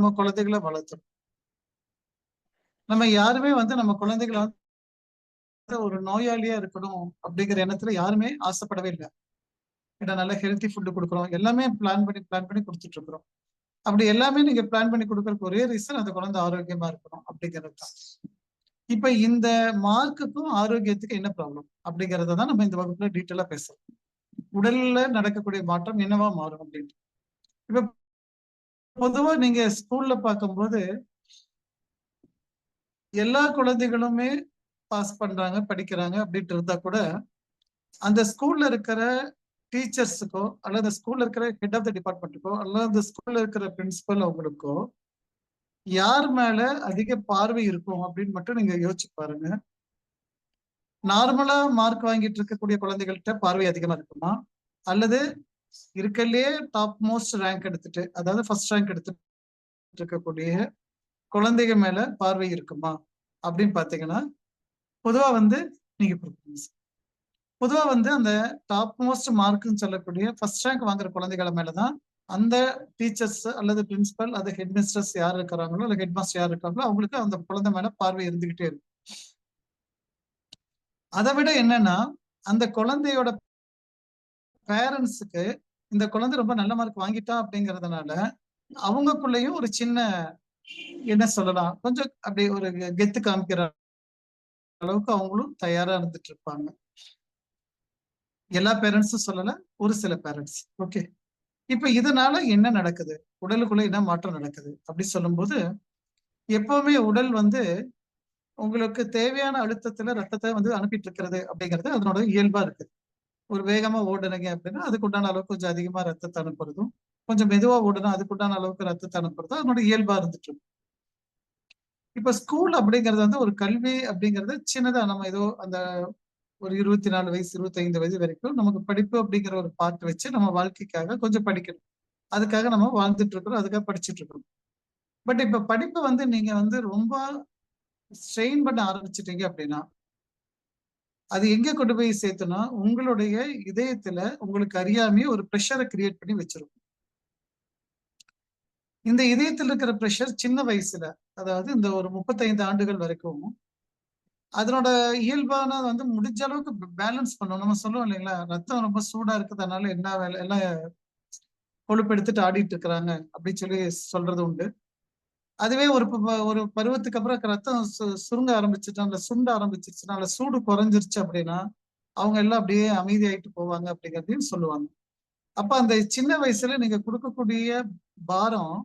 நம்ம குழந்தைகளை வளர்த்தோம் நம்ம யாருமே வந்து நம்ம குழந்தைகளை வந்து ஒரு நோயாளியா இருக்கணும் அப்படிங்கிற எண்ணத்துல யாருமே ஆசைப்படவே இல்லை. ஏன்னா நல்ல ஹெல்த்தி ஃபுட்டு கொடுக்குறோம். எல்லாமே பிளான் பண்ணி பிளான் பண்ணி கொடுத்துட்டு இருக்கிறோம். அப்படி எல்லாமே நீங்க பிளான் பண்ணி கொடுக்கறதுக்கு ஒரே ரீசன் அந்த குழந்தை ஆரோக்கியமா இருக்கணும் அப்படிங்கிறது தான். இப்ப இந்த மார்க்குக்கும் ஆரோக்கியத்துக்கு என்ன ப்ராப்ளம் அப்படிங்கறத தான் நம்ம இந்த வகுப்புல டீட்டெயிலா பேசுறோம். உடல்ல நடக்கக்கூடிய மாற்றம் என்னவா மாறும் அப்படின்ட்டு. இப்ப பொதுவா நீங்க ஸ்கூல்ல பார்க்கும்போது எல்லா குழந்தைகளுமே பாஸ் பண்றாங்க படிக்கிறாங்க அப்படின்ட்டு இருந்தா கூட அந்த ஸ்கூல்ல இருக்கிற டீச்சர்ஸுக்கோ அல்லது ஸ்கூல்ல இருக்கிற ஹெட் ஆஃப் த டிபார்ட்மெண்ட்டுக்கோ அல்லது அந்த ஸ்கூல்ல இருக்கிற பிரின்சிபல் அவங்களுக்கோ யார் மேல அதிக பார்வை இருக்கும் அப்படின்னு மட்டும் நீங்க யோசிச்சு பாருங்க. நார்மலா மார்க் வாங்கிட்டு இருக்கக்கூடிய குழந்தைகள்கிட்ட பார்வை அதிகமா இருக்குமா? அல்லது இருக்கலையே டாப் மோஸ்ட் ரேங்க் எடுத்துட்டு அதாவது ஃபர்ஸ்ட் ரேங்க் எடுத்துட்டு இருக்கக்கூடிய குழந்தைங்க மேல பார்வை இருக்குமா? அப்படின்னு பாத்தீங்கன்னா பொதுவா வந்து நீங்க பொதுவா வந்து அந்த டாப் மோஸ்ட் மார்க்னு சொல்லக்கூடிய ஃபர்ஸ்ட் ரேங்க் வாங்குற குழந்தைகளை மேலதான் அந்த டீச்சர்ஸ் அல்லது பிரின்சிபல் அது ஹெட் மிஸ்டர்ஸ் யார் இருக்கிறாங்களோ அல்ல ஹெட் மாஸ்டர் யார் இருக்காங்களோ அவங்களுக்கு அந்த குழந்தை மேல பார்வை இருந்துகிட்டே இருக்கும். அதை விட என்னன்னா அந்த குழந்தையோட பேரண்ட்ஸுக்கு இந்த குழந்தை ரொம்ப நல்ல மார்க் வாங்கிட்டா அப்படிங்கறதுனால அவங்களுக்குள்ளேயும் ஒரு சின்ன என்ன சொல்லலாம் கொஞ்சம் அப்படி ஒரு கெத்து காமிக்கிற அளவுக்கு அவங்களும் தயாரா இருந்துட்டு இருப்பாங்க. எல்லா பேரண்ட்ஸும் சொல்லல ஒரு சில பேரண்ட்ஸ் ஓகே இப்ப இதனால என்ன நடக்குது? உடலுக்குள்ள என்ன மாற்றம் நடக்குது? அப்படி சொல்லும்போது எப்பவுமே உடல் வந்து உங்களுக்கு தேவையான அழுத்தத்துல ரத்தத்தை வந்து அனுப்பிட்டு இருக்கிறது அப்படிங்கிறது அதனோட இயல்பா இருக்கு ஒரு வேகமா ஓடுனீங்க அப்படின்னா அதுக்குண்டான அளவுக்கு கொஞ்சம் அதிகமா ரத்தத்தை அனுப்புறதும் கொஞ்சம் மெதுவா ஓடுனா அதுக்குண்டான அளவுக்கு ரத்தத்தை அனுப்புறதும் அதனோட இயல்பா இருந்துட்டு இருக்கும் இப்ப ஸ்கூல் அப்படிங்கிறது வந்து ஒரு கல்வி அப்படிங்கிறது சின்னதா நம்ம ஏதோ அந்த ஒரு இருபத்தி நாலு வயசு இருபத்தைந்து வயசு வரைக்கும் நமக்கு படிப்பு அப்படிங்கிற ஒரு பார்ட் வச்சு நம்ம வாழ்க்கைக்காக கொஞ்சம் படிக்கணும். அதுக்காக நம்ம வாழ்ந்துட்டு இருக்கிறோம் அதுக்காக படிச்சுட்டு இருக்கிறோம் பட் இப்ப படிப்பை வந்து நீங்க வந்து ரொம்ப ஸ்ட்ரெயின் பண்ண ஆரம்பிச்சிட்டீங்க அப்படின்னா அது எங்க கொண்டு போய் சேர்த்துனா உங்களுடைய இதயத்துல உங்களுக்கு அறியாமையே ஒரு ப்ரெஷரை கிரியேட் பண்ணி வச்சிருக்கும் இந்த இதயத்தில் இருக்கிற ப்ரெஷர் சின்ன வயசுல அதாவது இந்த ஒரு முப்பத்தைந்து ஆண்டுகள் வரைக்கும் அதனோட இயல்பான வந்து முடிஞ்ச அளவுக்கு பேலன்ஸ் பண்ணும் நம்ம சொல்லுவோம் இல்லைங்களா ரத்தம் ரொம்ப சூடா இருக்கிறதுனால என்ன வேலை எல்லாம் கொழுப்பு எடுத்துட்டு ஆடிட்டு இருக்கிறாங்க அப்படின்னு சொல்லி சொல்றது உண்டு. அதுவே ஒரு ஒரு பருவத்துக்கு அப்புறம் ரத்தம் சுருங்க ஆரம்பிச்சுட்டா இல்ல சுண்ட ஆரம்பிச்சிருச்சுன்னா இல்ல சூடு குறைஞ்சிருச்சு அப்படின்னா அவங்க எல்லாம் அப்படியே அமைதியாயிட்டு போவாங்க அப்படிங்கிறதையும் சொல்லுவாங்க. அப்ப அந்த சின்ன வயசுல நீங்க கொடுக்கக்கூடிய பாரம்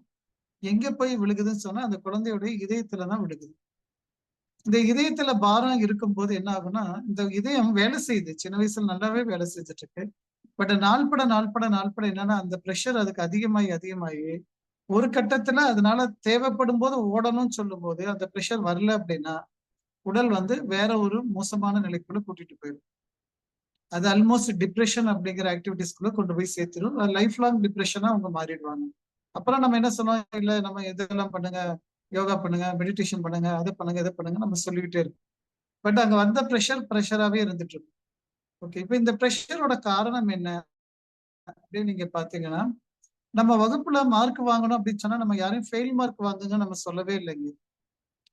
எங்க போய் விழுகுதுன்னு சொன்னா அந்த குழந்தையுடைய இதயத்துலதான் விழுகுது. இந்த இதயத்துல பாரம் இருக்கும்போது என்ன ஆகும்னா இந்த இதயம் வேலை செய்யுது. சின்ன வயசுல நல்லாவே வேலை செஞ்சுட்டு இருக்கு. பட் நாள்பட நாள்பட நாள்பட என்னன்னா அந்த ப்ரெஷர் அதுக்கு அதிகமாகி அதிகமாகி ஒரு கட்டத்துல அதனால தேவைப்படும் போது ஓடணும்னு சொல்லும் போது அந்த ப்ரெஷர் வரல அப்படின்னா உடல் வந்து வேற ஒரு மோசமான நிலைக்குள்ள கூட்டிட்டு போயிடும். அது ஆல்மோஸ்ட் டிப்ரெஷன் அப்படிங்கிற ஆக்டிவிட்டிஸ்குள்ள கொண்டு போய் சேர்த்துடும். லைஃப் லாங் டிப்ரெஷனா அவங்க மாறிடுவாங்க. அப்புறம் நம்ம என்ன சொன்னோம்? இல்ல நம்ம எதெல்லாம் பண்ணுங்க? யோகா பண்ணுங்க மெடிடேஷன் பண்ணுங்க அதை பண்ணுங்க இதை பண்ணுங்க நம்ம சொல்லிக்கிட்டே இருக்கோம் பட் அங்க வந்த ப்ரெஷர் ப்ரெஷராகவே இருந்துட்டு இருக்கும் ஓகே இப்போ இந்த ப்ரெஷரோட காரணம் என்ன அப்படின்னு நீங்க பாத்தீங்கன்னா நம்ம வகுப்புல மார்க் வாங்கணும் அப்படின்னு சொன்னா நம்ம யாரையும் ஃபெயில் மார்க் வாங்குங்க நம்ம சொல்லவே இல்லைங்க.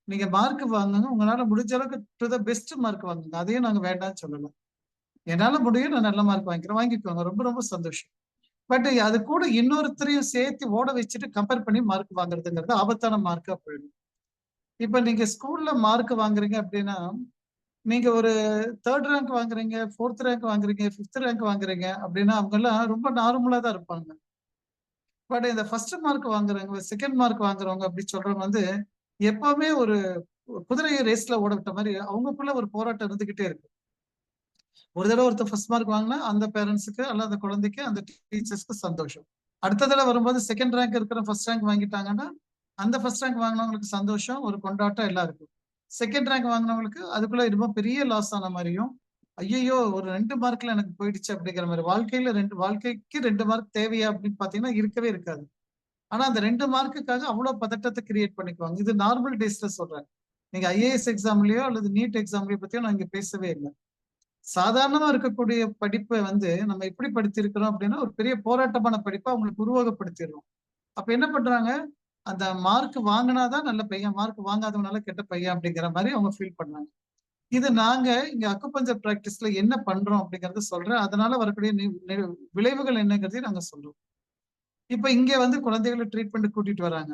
நீங்க மார்க் வாங்குங்க உங்களால முடிஞ்ச அளவுக்கு டு த பெஸ்ட் மார்க் வாங்குங்க. அதையும் நாங்க வேண்டாம்னு சொல்லலாம் என்னால முடியும் நான் நல்ல மார்க் வாங்கிக்கிறேன். வாங்கிக்குவாங்க ரொம்ப ரொம்ப சந்தோஷம். பட் அது கூட இன்னொருத்தரையும் சேர்த்து ஓட வச்சுட்டு கம்பேர் பண்ணி மார்க் வாங்குறதுங்கிறது ஆபத்தான மார்க்கா போயிடும். இப்ப நீங்க ஸ்கூல்ல மார்க் வாங்குறீங்க அப்படின்னா நீங்க ஒரு தேர்ட் ரேங்க் வாங்குறீங்க ஃபோர்த் ரேங்க் வாங்குறீங்க ஃபிஃப்த் ரேங்க் வாங்குறீங்க அப்படின்னா அவங்க எல்லாம் ரொம்ப நார்மலா தான் இருப்பாங்க. பட் இந்த ஃபர்ஸ்ட் மார்க் வாங்குறவங்க செகண்ட் மார்க் வாங்குறவங்க அப்படி சொல்றவங்க வந்து எப்பவுமே ஒரு குதிரையை ரேஸ்ல ஓட விட்ட மாதிரி அவங்களுக்குள்ள ஒரு போராட்டம் இருந்துகிட்டே இருக்கு. ஒரு தடவை ஒருத்தர் ஃபர்ஸ்ட் மார்க் வாங்கினா அந்த பேரண்ட்ஸுக்கு அல்ல அந்த குழந்தைக்கு அந்த டீச்சர்ஸ்க்கு சந்தோஷம். அடுத்த தடவை வரும்போது செகண்ட் ரேங்க் இருக்கிற ஃபர்ஸ்ட் ரேங்க் வாங்கிட்டாங்கன்னா அந்த ஃபர்ஸ்ட் ரேங்க் வாங்கினவங்களுக்கு சந்தோஷம் ஒரு கொண்டாட்டம் எல்லாம் இருக்கும். செகண்ட் ரேங்க் வாங்கினவங்களுக்கு அதுக்குள்ள ரொம்ப பெரிய லாஸ் ஆன மாதிரியும் ஐயோ ஒரு ரெண்டு மார்க்ல எனக்கு போயிடுச்சு அப்படிங்கிற மாதிரி. வாழ்க்கையில ரெண்டு வாழ்க்கைக்கு ரெண்டு மார்க் தேவையா அப்படின்னு பாத்தீங்கன்னா இருக்கவே இருக்காது. ஆனா அந்த ரெண்டு மார்க்குக்காக அவ்வளவு பதட்டத்தை கிரியேட் பண்ணிக்குவாங்க. இது நார்மல் டேஸ்ல சொல்றேன். நீங்க ஐஏஎஸ் எக்ஸாம்லயோ அல்லது நீட் எக்ஸாம்லயோ பத்தியோ நான் இங்க பேசவே இல்லை. சாதாரணமா இருக்கக்கூடிய படிப்பை வந்து நம்ம எப்படி படித்திருக்கிறோம் அப்படின்னா ஒரு பெரிய போராட்டமான படிப்பை அவங்களுக்கு உருவகப்படுத்திடுறோம். அப்ப என்ன பண்றாங்க? அந்த மார்க் வாங்கினாதான் நல்ல பையன் மார்க் வாங்காதவனால கெட்ட பையன் அப்படிங்கிற மாதிரி அவங்க ஃபீல் பண்ணாங்க இது நாங்க இங்க அக்குபஞ்சர் பிராக்டிஸ்ல என்ன பண்றோம் அப்படிங்கறத சொல்றேன். அதனால வரக்கூடிய விளைவுகள் என்னங்கிறதையும் நாங்க சொல்றோம். இப்ப இங்க வந்து குழந்தைகளை ட்ரீட்மெண்ட் கூட்டிட்டு வராங்க.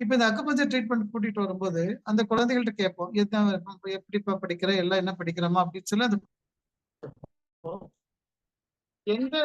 இப்ப இந்த அக்குபஞ்சர் ட்ரீட்மெண்ட் கூட்டிட்டு வரும்போது அந்த குழந்தைகள்ட்ட கேட்போம். என்ன எப்படிப்பா படிக்கிற எல்லாம் என்ன படிக்கிறோமா? அப்படின்னு சொல்லி அந்த எந்த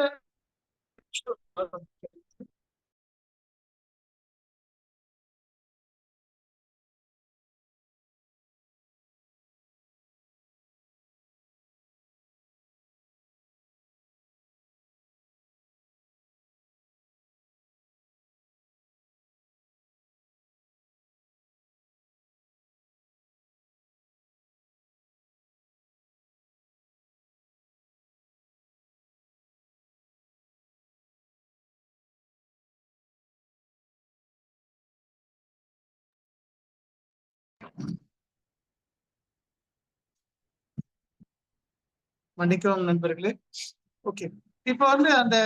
மன்னிக்கவும் நண்பர்களே. ஓகே இப்போ வந்து அந்த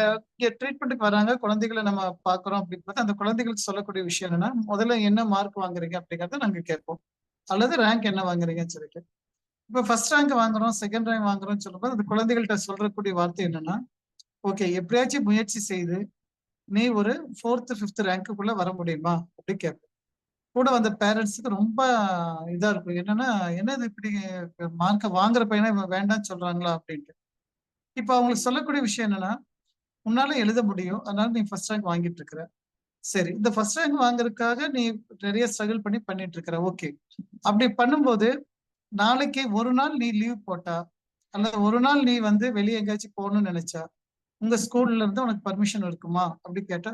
ட்ரீட்மெண்ட்டுக்கு வராங்க குழந்தைகளை நம்ம பாக்குறோம் அப்படின்னு அந்த குழந்தைகளுக்கு சொல்லக்கூடிய விஷயம் என்னன்னா முதல்ல என்ன மார்க் வாங்குறீங்க அப்படிங்கறத நாங்க கேட்போம். அல்லது ரேங்க் என்ன வாங்குறீங்கன்னு சொல்லிட்டு. இப்ப ஃபர்ஸ்ட் ரேங்க் வாங்குறோம் செகண்ட் ரேங்க் வாங்குறோம்னு சொல்லும்போது அந்த குழந்தைகள்கிட்ட சொல்றக்கூடிய வார்த்தை என்னன்னா ஓகே எப்படியாச்சும் முயற்சி செய்து நீ ஒரு ஃபோர்த்து ஃபிஃப்த் ரேங்க்குள்ள வர முடியுமா? அப்படி கேட்போம். கூட வந்த பேரண்ட்ஸுக்கு ரொம்ப இதா இருக்கும். என்னன்னா என்னது இப்படி மார்க்கை வாங்குற இவன் வேண்டாம்னு சொல்றாங்களா? அப்படின்ட்டு. இப்ப அவங்களுக்கு சொல்லக்கூடிய விஷயம் என்னன்னா உன்னால எழுத முடியும். அதனால நீ ஃபர்ஸ்ட் ரேங்க் வாங்கிட்டு இருக்கிற. சரி இந்த ஃபர்ஸ்ட் ரேங்க் வாங்குறதுக்காக நீ நிறைய ஸ்ட்ரகிள் பண்ணி பண்ணிட்டு இருக்கிற. ஓகே. அப்படி பண்ணும்போது நாளைக்கு ஒரு நாள் நீ லீவ் போட்டா அல்லது ஒரு நாள் நீ வந்து வெளியே எங்கேயாச்சும் போகணும்னு நினைச்சா உங்க ஸ்கூல்ல இருந்து உனக்கு பர்மிஷன் இருக்குமா? அப்படி கேட்டா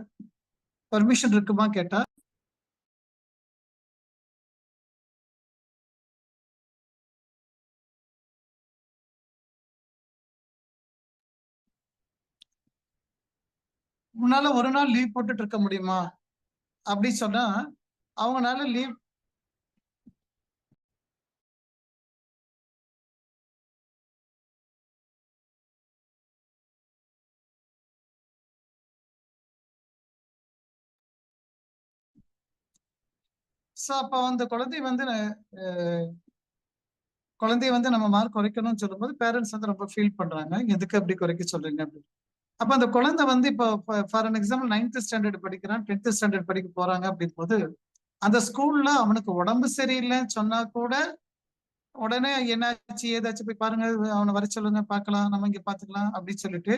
பர்மிஷன் இருக்குமா? கேட்டா உன்னால ஒரு நாள் லீவ் போட்டுட்டு இருக்க முடியுமா? அப்படி சொன்னா அவங்கனால லீவ் ஸோ அப்போ அந்த குழந்தை வந்து குழந்தைய வந்து நம்ம மார்க் குறைக்கணும்னு சொல்லும்போது பேரண்ட்ஸ் வந்து ரொம்ப ஃபீல் பண்றாங்க. எதுக்கு அப்படி குறைக்க சொல்றீங்க அப்படின்னு. அப்ப அந்த குழந்தை வந்து இப்போ for an example ninth standard படிக்கிறான் டென்த் ஸ்டாண்டர்ட் படிக்க போறாங்க அப்படின் போது அந்த ஸ்கூல்ல அவனுக்கு உடம்பு சரியில்லைன்னு சொன்னா கூட உடனே என்னாச்சு ஏதாச்சும் போய் பாருங்க அவனை வர சொல்லுங்க பார்க்கலாம் நம்ம இங்க பாத்துக்கலாம் அப்படின்னு சொல்லிட்டு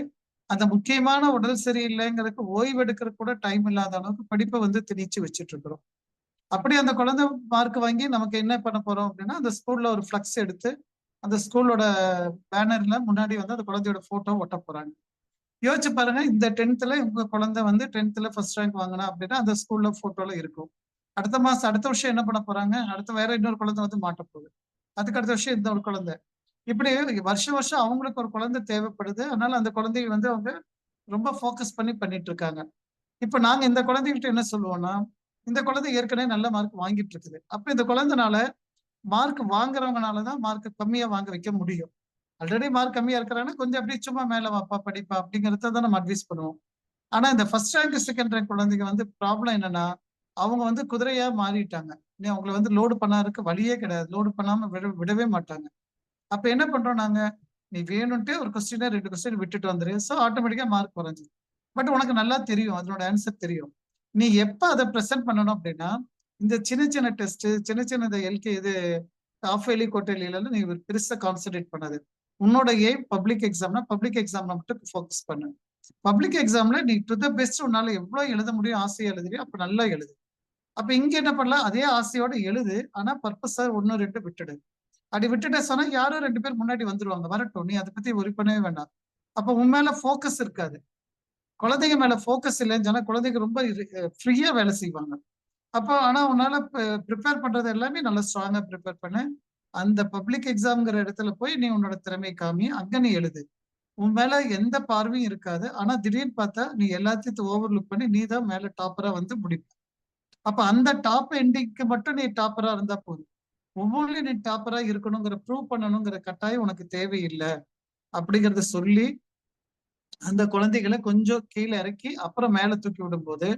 அந்த முக்கியமான உடல் சரியில்லைங்கிறதுக்கு ஓய்வு எடுக்கிற கூட டைம் இல்லாத அளவுக்கு படிப்பை வந்து திணிச்சு வச்சுட்டு இருக்கிறோம். அப்படி அந்த குழந்தை மார்க் வாங்கி நமக்கு என்ன பண்ண போறோம் அப்படின்னா அந்த ஸ்கூல்ல ஒரு ஃபிளக்ஸ் எடுத்து அந்த ஸ்கூலோட பேனர்ல முன்னாடி வந்து அந்த குழந்தையோட போட்டோ ஒட்ட போறாங்க. யோசிச்சு பாருங்க இந்த டென்த்ல உங்க குழந்தை வந்து டென்த்ல ஃபர்ஸ்ட் ரேங்க் வாங்கினா அப்படின்னா அந்த ஸ்கூல்ல போட்டோல இருக்கும். அடுத்த மாசம் அடுத்த வருஷம் என்ன பண்ண போறாங்க? அடுத்த வேற இன்னொரு குழந்தை வந்து மாட்ட போகுது. அதுக்கு அடுத்த வருஷம் இந்த ஒரு குழந்தை. இப்படி வருஷம் வருஷம் அவங்களுக்கு ஒரு குழந்தை தேவைப்படுது. அதனால அந்த குழந்தைய வந்து அவங்க ரொம்ப ஃபோக்கஸ் பண்ணி பண்ணிட்டு இருக்காங்க. இப்ப நாங்க இந்த குழந்தைகிட்ட என்ன சொல்லுவோம்னா இந்த குழந்தை ஏற்கனவே நல்ல மார்க் வாங்கிட்டு இருக்குது. அப்ப இந்த குழந்தைனால மார்க் வாங்குறவங்கனாலதான் மார்க் கம்மியா வாங்க வைக்க முடியும். ஆல்ரெடி மார்க் கம்மியா இருக்கிறாங்கன்னா கொஞ்சம் அப்படியே சும்மா மேல வாப்பா படிப்பா அப்படிங்கறத தான் நம்ம அட்வைஸ் பண்ணுவோம். ஆனா இந்த ஃபர்ஸ்ட் ரேங்க் செகண்ட் ரேங்க் குழந்தைங்க வந்து ப்ராப்ளம் என்னன்னா அவங்க வந்து குதிரையா மாறிட்டாங்க. அவங்களை வந்து லோடு பண்ணாருக்கு வழியே கிடையாது. லோடு பண்ணாம விட விடவே மாட்டாங்க. அப்ப என்ன பண்றோம் நாங்க? நீ வேணும்ட்டு ஒரு கொஸ்டின் ரெண்டு கொஸ்டின் விட்டுட்டு வந்துரு. ஸோ ஆட்டோமேட்டிக்கா மார்க் குறைஞ்சு பட் உனக்கு நல்லா தெரியும். அதனோட ஆன்சர் தெரியும். நீ எப்ப அதை ப்ரெசென்ட் பண்ணணும் அப்படின்னா இந்த சின்ன சின்ன டெஸ்ட் சின்ன சின்ன இந்த எல்கே இது ஆஃப் எலி கோட்டையிலாம் நீ பெருசா கான்சென்ட்ரேட் பண்ணாது. உன்னோட எய்ம் பப்ளிக் எக்ஸாம்னா பப்ளிக் எக்ஸாம்ல மட்டும் ஃபோக்கஸ் பண்ணு. பப்ளிக் எக்ஸாம்ல நீ டு த பெஸ்ட் உன்னால எவ்வளவு எழுத முடியும் ஆசையா எழுதுறியோ அப்ப நல்லா எழுது. அப்ப இங்க என்ன பண்ணலாம்? அதே ஆசையோட எழுது. ஆனா பர்பஸா ஒன்னு ரெண்டு விட்டுடு. அப்படி விட்டுட்ட சொன்னா யாரும் ரெண்டு பேர் முன்னாடி வந்துருவாங்க. வரட்டும். நீ அதை பத்தி ஒரி பண்ணவே வேண்டாம். அப்ப உன் மேல போக்கஸ் இருக்காது. குழந்தைங்க மேல போக்கஸ் இல்லைன்னு சொன்னா குழந்தைங்க ரொம்ப ஃப்ரீயா வேலை செய்வாங்க. அப்போ ஆனா உன்னால ப்ரிப்பேர் பண்றது எல்லாமே நல்லா ஸ்ட்ராங்கா ப்ரிப்பேர் பண்ணு. அந்த பப்ளிக் எக்ஸாம்ங்கிற இடத்துல போய் நீ உன்னோட திறமை காமி அங்க நீ எழுது. உன் மேல எந்த பார்வையும் இருக்காது. ஆனா திடீர்னு பார்த்தா நீ எல்லாத்தையும் ஓவர் லுக் பண்ணி நீ தான் மேல டாப்பரா வந்து முடிப்ப. அப்ப அந்த டாப் எண்டிங்க்கு மட்டும் நீ டாப்பரா இருந்தா போதும். ஒவ்வொன்றுலையும் நீ டாப்பரா இருக்கணுங்கிற ப்ரூவ் பண்ணணுங்கிற கட்டாயம் உனக்கு தேவையில்லை. அப்படிங்கறத சொல்லி அந்த குழந்தைகளை கொஞ்சம் கீழே இறக்கி அப்புறம் மேல தூக்கி விடும்போது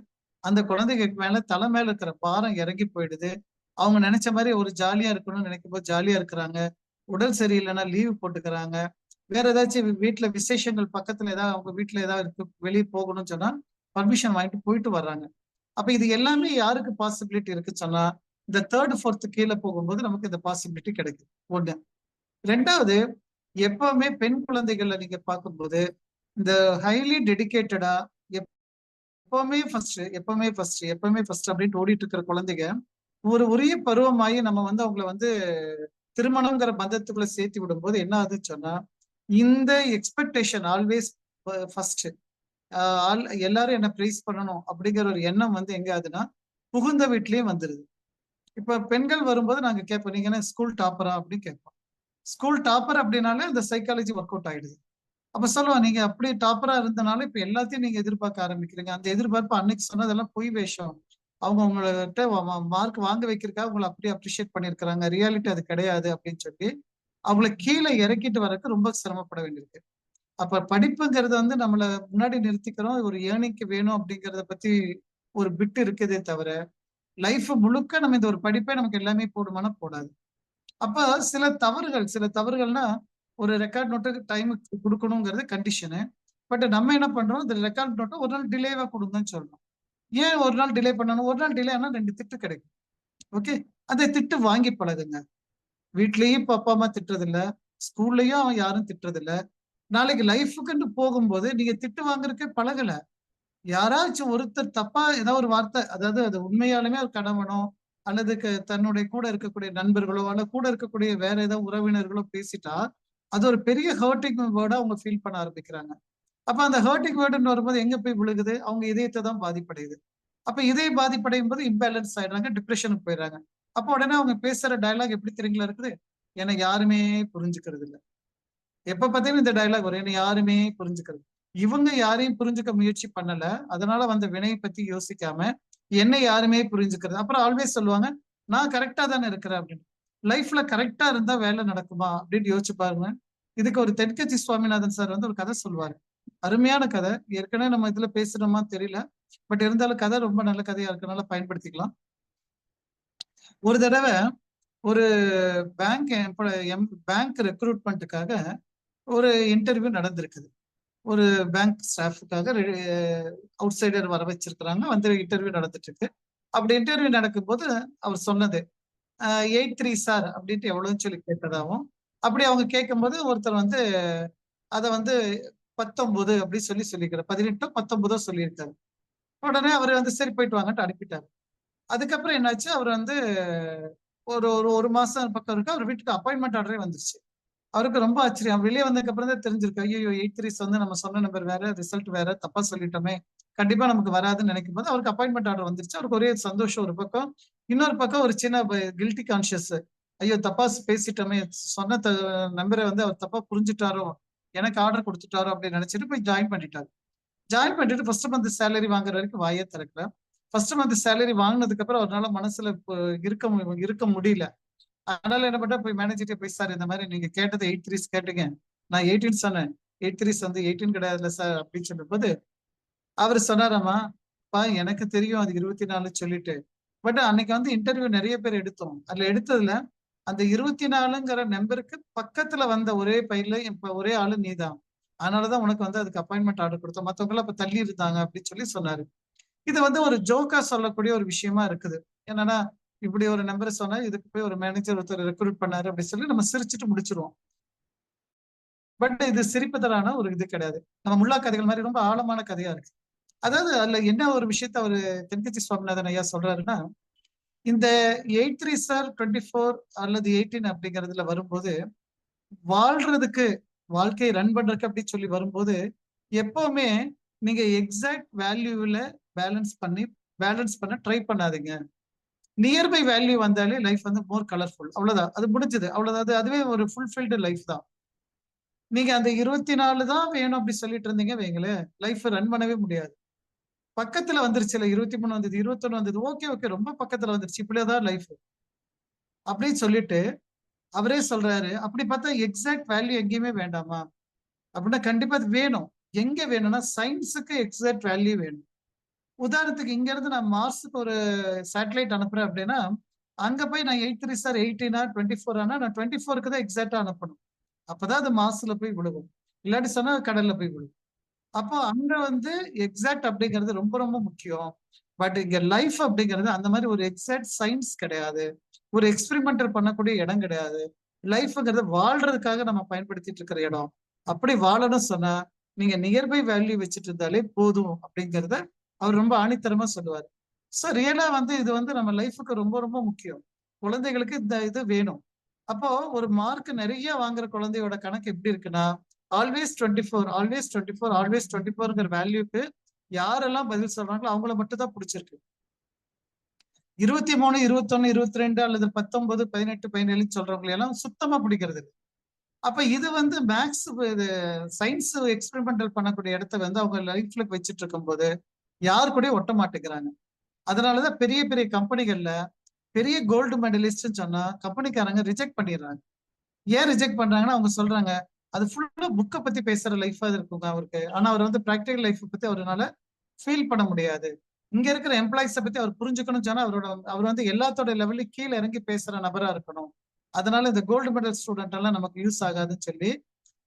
அந்த குழந்தைகளுக்கு மேல தலை மேல இருக்கிற பாரம் இறங்கி போயிடுது. அவங்க நினைச்ச மாதிரி ஒரு ஜாலியா இருக்கணும்னு நினைக்கும் போது ஜாலியா இருக்கிறாங்க. உடல் சரியில்லைன்னா லீவு போட்டுக்கிறாங்க. வேற ஏதாச்சும் வீட்டுல விசேஷங்கள் பக்கத்துல ஏதாவது அவங்க வீட்டுல ஏதாவது இருக்கு வெளியே போகணும்னு சொன்னா பர்மிஷன் வாங்கிட்டு போயிட்டு வர்றாங்க. அப்ப இது எல்லாமே யாருக்கு பாசிபிலிட்டி இருக்கு சொன்னா இந்த தேர்ட் ஃபோர்த் கீழே போகும்போது நமக்கு இந்த பாசிபிலிட்டி கிடைக்குது. ஒண்ணு. ரெண்டாவது எப்பவுமே பெண் குழந்தைகள்ல நீங்க பார்க்கும்போது இந்த ஹைலி டெடிகேட்டடா எப்பவுமே ஃபர்ஸ்ட் எப்பவுமே ஃபர்ஸ்ட் எப்பவுமே ஃபர்ஸ்ட் அப்படின்ட்டு ஓடிட்டு இருக்கிற குழந்தைங்க ஒரு உரிய பருவமாயி நம்ம வந்து அவங்கள வந்து திருமணங்கிற பந்தத்துக்குள்ள சேர்த்து விடும்போது என்ன ஆகுதுன்னு சொன்னா இந்த எக்ஸ்பெக்டேஷன் ஆல்வேஸ் ஃபர்ஸ்ட் ஆல் எல்லாரும் என்ன ப்ரைஸ் பண்ணணும் அப்படிங்கிற ஒரு எண்ணம் வந்து எங்க ஆகுதுன்னா புகுந்த வீட்லயும் வந்துருது. இப்ப பெண்கள் வரும்போது நாங்க கேட்போம் நீங்க என்ன ஸ்கூல் டாப்பரா அப்படின்னு கேட்போம். ஸ்கூல் டாப்பர் அப்படின்னாலே அந்த சைக்காலஜி ஒர்க் அவுட் ஆயிடுது. அப்ப சொல்லுவோம் நீங்க அப்படி டாப்பரா இருந்தனால இப்ப எல்லாத்தையும் நீங்க எதிர்பார்க்க ஆரம்பிக்கிறீங்க. அந்த எதிர்பார்ப்பு அன்னைக்கு சொன்னதெல்லாம் பொய் வேஷம். அவங்க உங்கள்கிட்ட மார்க் வாங்க வைக்கிறக்காக அவங்களை அப்படியே அப்ரிஷியேட் பண்ணிருக்கிறாங்க ரியாலிட்டி அது கிடையாது அப்படின்னு சொல்லி அவங்கள கீழே இறக்கிட்டு வரக்கு ரொம்ப சிரமப்பட வேண்டியிருக்கு. அப்ப படிப்புங்கிறது வந்து நம்மள முன்னாடி நிறுத்திக்கிறோம். ஒரு ஏர்னிங்க்கு வேணும் அப்படிங்கிறத பத்தி ஒரு பிட் இருக்குதே தவிர லைஃப் முழுக்க நம்ம இந்த ஒரு படிப்பே நமக்கு எல்லாமே போடுமானா போடாது அப்ப சில தவறுகள் சில தவறுகள்னா ஒரு ரெக்கார்ட் நோட்டுக்கு டைமுக்கு கொடுக்கணுங்கிறது கண்டிஷனு பட் நம்ம என்ன பண்றோம்? இந்த ரெக்கார்ட் நோட்டை ஒரு நாள் டிலேவா கொடுங்கன்னு சொல்றோம். ஏன் ஒரு நாள் டிலே பண்ணணும்? ஒரு நாள் டிலே ஆனா ரெண்டு திட்டு கிடைக்கும். ஓகே அதை திட்டு வாங்கி பழகுங்க. வீட்லயும் இப்போ அப்பா அம்மா திட்டுறதில்ல. ஸ்கூல்லயும் அவன் யாரும் திட்டுறது இல்ல நாளைக்கு லைஃபுக்குன்னு போகும்போது நீங்க திட்டு வாங்குறதுக்கே பழகல. யாராச்சும் ஒருத்தர் தப்பா ஏதாவது ஒரு வார்த்தை அதாவது அது உண்மையாலுமே ஒரு கணவனோ அல்லது தன்னுடைய கூட இருக்கக்கூடிய நண்பர்களோ அல்ல கூட இருக்கக்கூடிய வேற ஏதாவது உறவினர்களோ பேசிட்டா அது ஒரு பெரிய ஹர்ட்டிங் வேர்டா அவங்க ஃபீல் பண்ண ஆரம்பிக்கிறாங்க. அப்ப அந்த ஹர்டிங் வேர்டுன்னு வரும்போது எங்க போய் விழுகுது? அவங்க இதயத்தை தான் பாதிப்படையுது. அப்ப இதய பாதிப்படையும் போது இம்பேலன்ஸ் ஆயிடுறாங்க டிப்ரெஷனுக்கு போயிடுறாங்க. அப்ப உடனே அவங்க பேசுற டயலாக் எப்படி தெரியுங்களா இருக்குது? என்னை யாருமே புரிஞ்சுக்கிறது இல்லை. எப்ப பார்த்தாலும் இந்த டயலாக் வரும். என்னை யாருமே புரிஞ்சுக்கிறது இவங்க யாரையும் புரிஞ்சுக்க முயற்சி பண்ணல. அதனால வந்த வினையை பத்தி யோசிக்காம என்னை யாருமே புரிஞ்சுக்கிறது அப்புறம் ஆல்வேஸ் சொல்லுவாங்க நான் கரெக்டா தானே இருக்கிறேன் அப்படின்னு. லைஃப்ல கரெக்டா இருந்தா வேலை நடக்குமா? அப்படின்னு யோசிச்சு பாருங்க. இதுக்கு ஒரு தென்கட்சி சுவாமிநாதன் சார் வந்து ஒரு கதை சொல்லுவாரு. அருமையான கதை. ஏற்கனவே நம்ம இதுல பேசுறோமா தெரியல. பட் இருந்தாலும் கதை ரொம்ப நல்ல கதையா இருக்கனால பயன்படுத்திக்கலாம். ஒரு தடவை ஒரு பேங்க் எம் பேங்க் ரெக்ரூட்மெண்ட்டுக்காக ஒரு இன்டர்வியூ நடந்திருக்குது. ஒரு பேங்க் ஸ்டாஃபுக்காக அவுட் சைடர் வர வச்சிருக்கிறாங்க. வந்து இன்டர்வியூ நடந்துட்டு இருக்கு அப்படி இன்டர்வியூ நடக்கும்போது அவர் சொன்னது எயிட் த்ரீ சார் அப்படின்ட்டு எவ்வளோன்னு சொல்லி கேட்டதாகவும் அப்படி அவங்க கேட்கும்போது ஒருத்தர் வந்து அதை வந்து பத்தொன்பது அப்படின்னு சொல்லி சொல்லிக்கிறார் பதினெட்டோ பத்தொன்பதோ சொல்லியிருக்காரு. உடனே அவர் வந்து சரி போயிட்டு வாங்கன்ட்டு அனுப்பிட்டாரு. அதுக்கப்புறம் என்னாச்சு? அவர் வந்து ஒரு ஒரு ஒரு மாசம் பக்கம் இருக்கு. அவர் வீட்டுக்கு அப்பாயின்மெண்ட் ஆர்டரே வந்துருச்சு. அவருக்கு ரொம்ப ஆச்சரியம். வெளியே வந்ததுக்கு அப்புறம் தான் தெரிஞ்சிருக்கு. ஐயோ எயிட் த்ரீஸ் வந்து நம்ம சொன்ன நம்பர் வேற ரிசல்ட் வேற தப்பா சொல்லிட்டோமே. கண்டிப்பா நமக்கு வராதுன்னு நினைக்கும் போது அவருக்கு அப்பாயின்மெண்ட் ஆர்டர் வந்துருச்சு. அவருக்கு ஒரே சந்தோஷம் ஒரு பக்கம். இன்னொரு பக்கம் ஒரு சின்ன கில்ட்டி கான்சியஸ் ஐயோ தப்பா பேசிட்டோமே. சொன்ன நம்பரை வந்து அவர் தப்பா புரிஞ்சுட்டாரோ எனக்கு ஆர்டர் கொடுத்துட்டாரு அப்படின்னு நினைச்சிட்டு போய் ஜாயின் பண்ணிட்டாரு. ஜாயின் பண்ணிட்டு ஃபர்ஸ்ட் மந்த் சேலரி வாங்குற வரைக்கும் வாயே திறக்கல. ஃபர்ஸ்ட் மந்த் சேலரி வாங்கினதுக்கு அப்புறம் அவரால் மனசுல இருக்க இருக்க முடியல. அதனால என்ன பண்ணா போய் மேனேஜர்கிட்ட போய் சார் இந்த மாதிரி நீங்க கேட்டது எயிட் த்ரீஸ் கேட்டீங்க. நான் எயிட்டீன் சொன்னேன். எயிட் த்ரீஸ் வந்து எயிட்டீன் கிடையாதுல சார் அப்படின்னு சொல்லும்போது அவர் சொன்னாராமா பா எனக்கு தெரியும் அது இருபத்தி நாலு சொல்லிட்டு. பட் அன்னைக்கு வந்து இன்டர்வியூ நிறைய பேர் எடுத்தோம். அதுல எடுத்ததுல அந்த இருபத்தி நாலுங்கிற நம்பருக்கு பக்கத்துல வந்த ஒரே பையில இப்ப ஒரே ஆளு நீதான். அதனாலதான் உனக்கு வந்து அதுக்கு அப்பாயின்மெண்ட் ஆர்டர் கொடுத்தோம். மத்தவங்க எல்லாம் இப்ப தள்ளி இருந்தாங்க அப்படின்னு சொல்லி சொன்னாரு. இது வந்து ஒரு ஜோக்கா சொல்லக்கூடிய ஒரு விஷயமா இருக்குது. என்னன்னா இப்படி ஒரு நம்பர் சொன்னா இதுக்கு போய் ஒரு மேனேஜர் ஒருத்தர் ரெக்ரூட் பண்ணாரு அப்படின்னு சொல்லி நம்ம சிரிச்சுட்டு முடிச்சிருவோம். பட் இது சிரிப்பதரான ஒரு இது கிடையாது. நம்ம முல்லா கதைகள் மாதிரி ரொம்ப ஆழமான கதையா இருக்கு. அதாவது அதுல என்ன ஒரு விஷயத்த அவரு தென்கட்சி சுவாமிநாதன் ஐயா சொல்றாருன்னா இந்த eight three sir twenty four அல்லது எயிட்டீன் அப்படிங்கிறதுல வரும்போது வாழ்றதுக்கு வாழ்க்கையை ரன் பண்றதுக்கு அப்படி சொல்லி வரும்போது எப்பவுமே நீங்க எக்ஸாக்ட் வேல்யூல பேலன்ஸ் பண்ணி பேலன்ஸ் பண்ண ட்ரை பண்ணாதீங்க. நியர்பை வேல்யூ வந்தாலே லைஃப் வந்து மோர் கலர்ஃபுல் அவ்வளவுதான். அது முடிஞ்சது. அவ்வளவுதான். அது அதுவே ஒரு ஃபுல்ஃபில்டு லைஃப் தான். நீங்க அந்த இருபத்தி நாலு தான் வேணும் அப்படி சொல்லிட்டு இருந்தீங்க வைங்களேன் லைஃப் ரன் பண்ணவே முடியாது. பக்கத்துல வந்துருச்சு இல்ல இருபத்தி மூணு வந்தது இருபத்தொன்னு வந்தது ஓகே ஓகே ரொம்ப பக்கத்துல வந்துருச்சு இப்படியேதான் லைஃப் அப்படின்னு சொல்லிட்டு அவரே சொல்றாரு அப்படி பார்த்தா எக்ஸாக்ட் வேல்யூ எங்கேயுமே வேண்டாமா? அப்படின்னா கண்டிப்பா அது வேணும். எங்க வேணும்னா சயின்ஸுக்கு எக்ஸாக்ட் வேல்யூ வேணும். உதாரணத்துக்கு இங்க இருந்து நான் மார்ஸுக்கு ஒரு சேட்டலைட் அனுப்புறேன் அப்படின்னா அங்க போய் நான் எயிட் த்ரீ சார் எயிட்டீனா டுவெண்ட்டி ஃபோர் ஆனா நான் டுவெண்ட்டி ஃபோருக்கு தான் எக்ஸாக்டா அனுப்பணும். அப்பதான் அது மார்ஸ்ல போய் விழுகும். இல்லாட்டி சொன்னா கடல்ல போய் விழுகும் அப்போ அங்க வந்து எக்ஸாக்ட் அப்படிங்கிறது ரொம்ப ரொம்ப முக்கியம். பட் இங்க லைஃப் அப்படிங்கிறது அந்த மாதிரி ஒரு எக்ஸாக்ட் சயின்ஸ் கிடையாது. ஒரு எக்ஸ்பெரிமெண்டல் பண்ணக்கூடிய இடம் கிடையாது. லைஃப்ங்கிறது வாழ்றதுக்காக நம்ம பயன்படுத்திட்டு இருக்கிற இடம். அப்படி வாழணும் சொன்னா நீங்க நியர்பை வேல்யூ வச்சுட்டு இருந்தாலே போதும் அப்படிங்கிறத அவர் ரொம்ப ஆணித்தரமா சொல்லுவார். ஸோ ரியலா வந்து இது வந்து நம்ம லைஃபுக்கு ரொம்ப ரொம்ப முக்கியம். குழந்தைகளுக்கு இந்த இது வேணும். அப்போ ஒரு மார்க் நிறைய வாங்குற குழந்தையோட கணக்கு எப்படி இருக்குன்னா always twenty four always twenty four always twenty ஃபோர்ங்கிற வேல்யூக்கு யாரெல்லாம் பதில் சொல்றாங்களோ அவங்கள மட்டும் தான் பிடிச்சிருக்கு. இருபத்தி மூணு இருபத்தொன்னு இருபத்தி ரெண்டு அல்லது பத்தொன்பது பதினெட்டு பதினேழு சொல்றவங்களை எல்லாம் சுத்தமா பிடிக்கிறது அப்ப இது வந்து மேக்ஸ் இது சயின்ஸ் எக்ஸ்பெரிமெண்டல் பண்ணக்கூடிய இடத்த வந்து அவங்க லைஃப்ல வச்சுட்டு இருக்கும்போது யாரு கூட ஒட்ட மாட்டேங்கிறாங்க. அதனாலதான் பெரிய பெரிய கம்பெனிகள்ல பெரிய கோல்டு மெடலிஸ்ட்னு சொன்னா கம்பெனிக்காரங்க ரிஜெக்ட் பண்ணிடுறாங்க. ஏன் ரிஜெக்ட் பண்றாங்கன்னா அவங்க சொல்றாங்க அது ஃபுல்லா புக்கை பத்தி பேசுற லைஃபா இருக்குங்க அவருக்கு. ஆனா அவர் வந்து ப்ராக்டிக்கல் லைஃப் பத்தி அவரால் ஃபீல் பண்ண முடியாது. இங்க இருக்கிற எம்ப்ளாயிஸை பத்தி அவர் புரிஞ்சுக்கணும் சொன்னா அவரோட அவர் வந்து எல்லாத்தோட லெவலையும் கீழே இறங்கி பேசுற நபரா இருக்கணும். அதனால இந்த கோல்டு மெடல் ஸ்டூடெண்ட் எல்லாம் நமக்கு யூஸ் ஆகாதுன்னு சொல்லி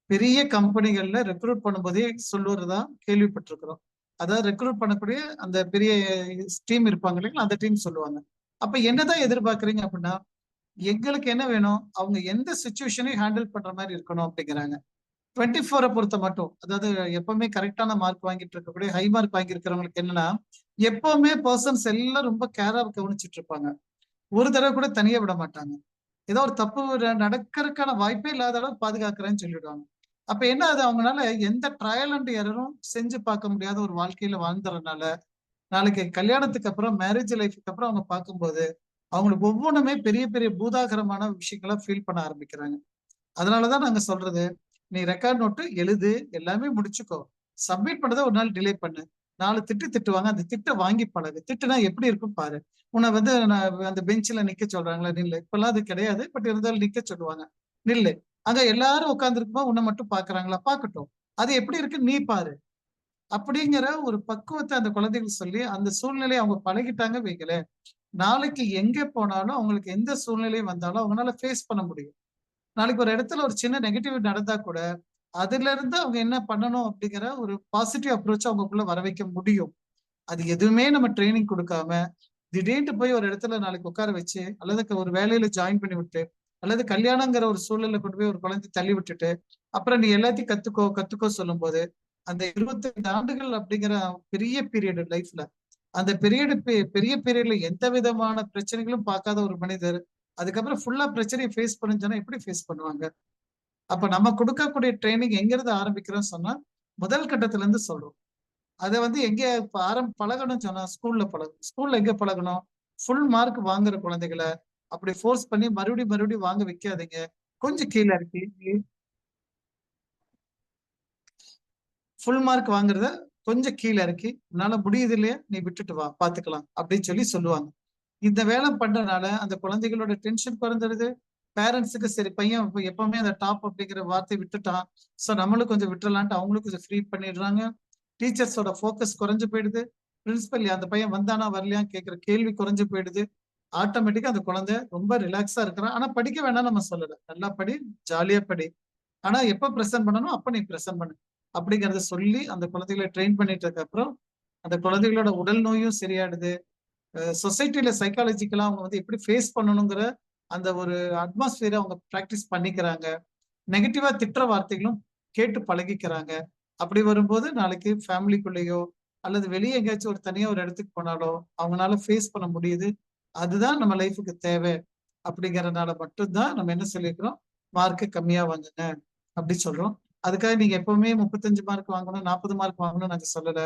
பெரிய கம்பெனிகள்ல ரெக்ரூட் பண்ணும்போதே சொல்லுவதுதா கேள்விப்பட்டிருக்கிறோம். அதாவது ரெக்ரூட் பண்ணக்கூடிய அந்த பெரிய டீம் இருப்பாங்க இல்லைங்களா அந்த டீம் சொல்லுவாங்க. அப்ப என்னதான் எதிர்பார்க்குறீங்க அப்படின்னா எங்களுக்கு என்ன வேணும்? அவங்க எந்த சுச்சுவேஷனையும் ஹேண்டில் பண்ற மாதிரி இருக்கணும் அப்படிங்கிறாங்க. டுவெண்ட்டி ஃபோரை பொறுத்த மட்டும் அதாவது எப்பவுமே கரெக்டான மார்க் வாங்கிட்டு இருக்கக்கூடிய ஹை மார்க் வாங்கி இருக்கிறவங்களுக்கு என்னன்னா எப்பவுமே பர்சன்ஸ் எல்லாம் ரொம்ப கேரா கவனிச்சிட்டு இருப்பாங்க. ஒரு தடவை கூட தனியா விட மாட்டாங்க. ஏதோ ஒரு தப்பு நடக்கிறதுக்கான வாய்ப்பே இல்லாத அளவு பாதுகாக்கிறேன்னு சொல்லிடுவாங்க. அப்ப என்ன அது அவங்களால எந்த ட்ரையல் அண்ட் எரரும் செஞ்சு பார்க்க முடியாத ஒரு வாழ்க்கையில வாழ்ந்துறதுனால நாளைக்கு கல்யாணத்துக்கு அப்புறம் மேரேஜ் லைஃபுக்கு அப்புறம் அவங்க பார்க்கும்போது அவங்களுக்கு ஒவ்வொன்றுமே பெரிய பெரிய பூதாகரமான விஷயங்களா ஃபீல் பண்ண ஆரம்பிக்கிறாங்க. அதனாலதான் நாங்க சொல்றது நீ ரெக்கார்ட் நோட்டு எழுது எல்லாமே முடிச்சுக்கோ. சப்மிட் பண்ணதை ஒரு நாள் டிலே பண்ணு. நாலு திட்டு திட்டுவாங்க அந்த திட்டை வாங்கி பழகு. திட்டுனா எப்படி இருக்கும் பாரு. உன்னை வந்து அந்த பெஞ்சில் நிக்க சொல்றாங்களா நில்லு. இப்பெல்லாம் அது கிடையாது பட் இருந்தாலும் நிக்க சொல்லுவாங்க. நில்லு. அங்க எல்லாரும் உட்காந்துருக்குமா உன்னை மட்டும் பாக்குறாங்களா? பாக்கட்டும். அது எப்படி இருக்கு? நீ பாரு. அப்படிங்கிற ஒரு பக்குவத்தை அந்த குழந்தைகள் சொல்லி அந்த சூழ்நிலையை அவங்க பழகிட்டாங்க வைக்கல நாளைக்கு எங்க போனாலும் அவங்களுக்கு எந்த சூழ்நிலையும் வந்தாலும் அவங்களால ஃபேஸ் பண்ண முடியும். நாளைக்கு ஒரு இடத்துல ஒரு சின்ன நெகட்டிவ் நடந்தா கூட அதுல இருந்து அவங்க என்ன பண்ணணும் அப்படிங்கிற ஒரு பாசிட்டிவ் அப்ரோச் அவங்களுக்குள்ள வர வைக்க முடியும். அது எதுவுமே நம்ம ட்ரைனிங் கொடுக்காம திடீர்னு போய் ஒரு இடத்துல நாளைக்கு உட்கார வச்சு அல்லது ஒரு வேலையில ஜாயின் பண்ணி விட்டு அல்லது கல்யாணங்கிற ஒரு சூழல்ல கொண்டு போய் ஒரு குழந்தை தள்ளி விட்டுட்டு அப்புறம் நீ எல்லாத்தையும் கத்துக்கோ கத்துக்கோ சொல்லும் போது அந்த இருபத்தைந்து ஆண்டுகள் அப்படிங்கிற பெரிய பீரியட் லைஃப்ல அந்த பீரியடு பெரிய பீரியட்ல எந்த விதமான பிரச்சனைகளும் பார்க்காத ஒரு மனிதர் அதுக்கப்புறம் ஃபுல்லா பிரச்சனையை ஃபேஸ் பண்ணுச்சுன்னா எப்படி ஃபேஸ் பண்ணுவாங்க? அப்ப நம்ம கொடுக்கக்கூடிய ட்ரைனிங் எங்கிருந்து ஆரம்பிக்கிறோம் சொன்னா முதல் கட்டத்துல இருந்து சொல்றோம். அதை வந்து எங்க ஆரம் பழகணும் சொன்னா ஸ்கூல்ல பழகணும். ஸ்கூல்ல எங்க பழகணும்? ஃபுல் மார்க் வாங்குற குழந்தைகளை அப்படி ஃபோர்ஸ் பண்ணி மறுபடியும் மறுபடியும் வாங்க வைக்காதீங்க. கொஞ்சம் கீழே இருக்கு ஃபுல் மார்க் வாங்குறத கொஞ்சம் கீழே இறக்கி உன்னால முடியுது இல்லையா நீ விட்டுட்டு வா பாத்துக்கலாம் அப்படின்னு சொல்லி சொல்லுவாங்க. இந்த வேலை பண்றதுனால அந்த குழந்தைகளோட டென்ஷன் குறைஞ்சிருது. பேரண்ட்ஸுக்கு சரி பையன் எப்பவுமே அந்த டாப் அப்படிங்கிற வார்த்தை விட்டுட்டான். ஸோ நம்மளும் கொஞ்சம் விட்டுலான்ட்டு அவங்களும் கொஞ்சம் ஃப்ரீ பண்ணிடுறாங்க. டீச்சர்ஸோட ஃபோக்கஸ் குறைஞ்சு போயிடுது. பிரின்சிபல் அந்த பையன் வந்தானா வரலையான்னு கேட்குற கேள்வி குறைஞ்சு போயிடுது. ஆட்டோமேட்டிக்கா அந்த குழந்தை ரொம்ப ரிலாக்ஸா இருக்கிறான். ஆனா படிக்க வேணாம் நம்ம சொல்லல. நல்லா படி ஜாலியா படி. ஆனா எப்ப ப்ரெசென்ட் பண்ணணும் அப்ப நீ ப்ரெசென்ட் பண்ணு. அப்படிங்கறத சொல்லி அந்த குழந்தைகளை ட்ரெயின் பண்ணிட்டதுக்கு அப்புறம் அந்த குழந்தைகளோட உடல் நோயும் சரியாடுது சொசைட்டில சைக்காலஜிக்கலா அவங்க வந்து எப்படி ஃபேஸ் பண்ணணுங்கிற அந்த ஒரு அட்மாஸ்பியரை அவங்க ப்ராக்டிஸ் பண்ணிக்கிறாங்க. நெகட்டிவா திட்டுற வார்த்தைகளும் கேட்டு பழகிக்கிறாங்க. அப்படி வரும்போது நாளைக்கு ஃபேமிலிக்குள்ளேயோ அல்லது வெளியே எங்கேயாச்சும் ஒரு தனியா ஒரு இடத்துக்கு போனாலோ அவங்களால ஃபேஸ் பண்ண முடியுது. அதுதான் நம்ம லைஃபுக்கு தேவை அப்படிங்கறதுனால மட்டும்தான் நம்ம என்ன சொல்லியிருக்கிறோம்? மார்க்கு கம்மியா வாங்குங்க. அப்படி சொல்றோம். அதுக்காக நீங்க எப்பவுமே முப்பத்தஞ்சு மார்க் வாங்கணும் நாற்பது மார்க் வாங்கணும் நாங்க சொல்லல.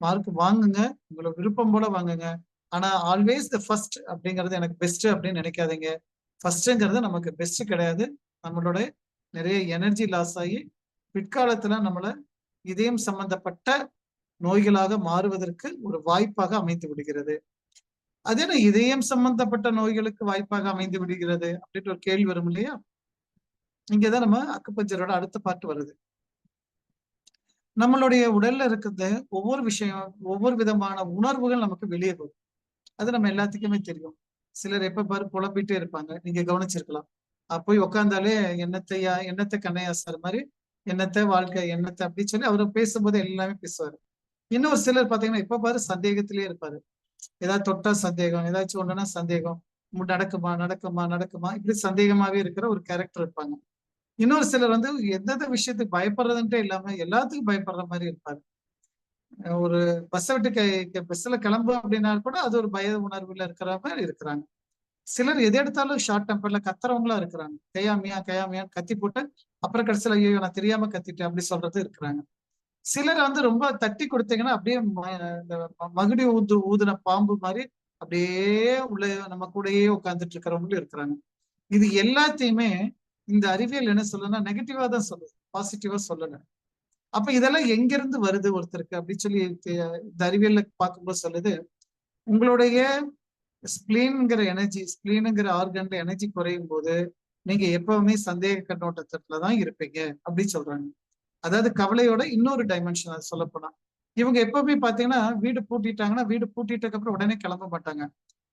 மார்க் வாங்குங்க உங்களோட விருப்பம் போல வாங்குங்க. ஆனா ஆல்வேஸ் த ஃபர்ஸ்ட் அப்படிங்கிறது எனக்கு பெஸ்ட் அப்படின்னு நினைக்காதீங்க. ஃபர்ஸ்ட்ங்கிறது நமக்கு பெஸ்ட் கிடையாது. நம்மளோட நிறைய எனர்ஜி லாஸ் ஆகி பிற்காலத்துல நம்மள இதயம் சம்பந்தப்பட்ட நோய்களாக மாறுவதற்கு ஒரு வாய்ப்பாக அமைந்து விடுகிறது. அது என்ன இதயம் சம்பந்தப்பட்ட நோய்களுக்கு வாய்ப்பாக அமைந்து விடுகிறது? அப்படின்ற ஒரு கேள்வி வரும் இல்லையா? இங்கதான் நம்ம அக்குப்பஞ்சரோட அடுத்த பாட்டு வருது. நம்மளுடைய உடல்ல இருக்கிறது ஒவ்வொரு விஷயம் ஒவ்வொரு விதமான உணர்வுகள் நமக்கு வெளியே வரும் அது நம்ம எல்லாத்துக்குமே தெரியும். சிலர் எப்ப பாரு புலம்பிட்டே இருப்பாங்க. நீங்க கவனிச்சிருக்கலாம். போய் உக்காந்தாலே என்னத்தையா என்னத்தை கண்ணையா சார் மாதிரி என்னத்தை வாழ்க்கை என்னத்தை அப்படின்னு சொல்லி அவரு பேசும்போது எல்லாமே பேசுவாரு. இன்னொரு சிலர் பாத்தீங்கன்னா எப்ப பாரு சந்தேகத்திலே இருப்பாரு. ஏதாவது தொட்டா சந்தேகம் ஏதாச்சும் ஒண்ணுன்னா சந்தேகம். நடக்குமா நடக்குமா நடக்குமா? இப்படி சந்தேகமாவே இருக்கிற ஒரு கேரக்டர் இருப்பாங்க. இன்னொரு சிலர் வந்து எந்தெந்த விஷயத்துக்கு பயப்படுறதுன்ட்டே இல்லாம எல்லாத்துக்கும் பயப்படுற மாதிரி இருப்பாரு. ஒரு பஸ்ஸை விட்டு பஸ்ல கிளம்பும் அப்படின்னா கூட அது ஒரு பய உணர்வுல இருக்கிற மாதிரி இருக்கிறாங்க. சிலர் எது எடுத்தாலும் ஷார்ட் டெம்பர்ல கத்துறவங்களா இருக்கிறாங்க. கையாமியா கையாமியா கத்தி போட்டு அப்புறம் கடைசியில ஐயோ நான் தெரியாம கத்திட்டேன் அப்படி சொல்றது இருக்கிறாங்க. சிலர் வந்து ரொம்ப தட்டி கொடுத்தீங்கன்னா அப்படியே ம- இந்த மகுடி ஊது ஊதுன பாம்பு மாதிரி அப்படியே உள்ள நம்ம கூடயே உட்கார்ந்துட்டு இருக்கிறவங்களும் இருக்கிறாங்க. இது எல்லாத்தையுமே இந்த அறிவியல் என்ன சொல்லுன்னா நெகட்டிவா தான் சொல்லுது பாசிட்டிவா சொல்லல. அப்ப இதெல்லாம் எங்கிருந்து வருது ஒருத்தருக்கு அப்படின்னு சொல்லி இந்த அறிவியல்ல பார்க்கும்போது சொல்லுது உங்களுடைய ஸ்பிளீன்ங்கிற எனர்ஜி ஸ்பிளீனுங்கிற ஆர்கன்ல எனர்ஜி குறையும் போது நீங்க எப்பவுமே சந்தேக கண்ணோட்டத்துல தான் இருப்பீங்க அப்படின்னு சொல்றாங்க. அதாவது கவலையோட இன்னொரு டைமென்ஷன் அது சொல்லப்போனா இவங்க எப்பவுமே பாத்தீங்கன்னா வீடு பூட்டிட்டாங்கன்னா வீடு பூட்டிட்டதுக்கு அப்புறம் உடனே கிளம்ப மாட்டாங்க.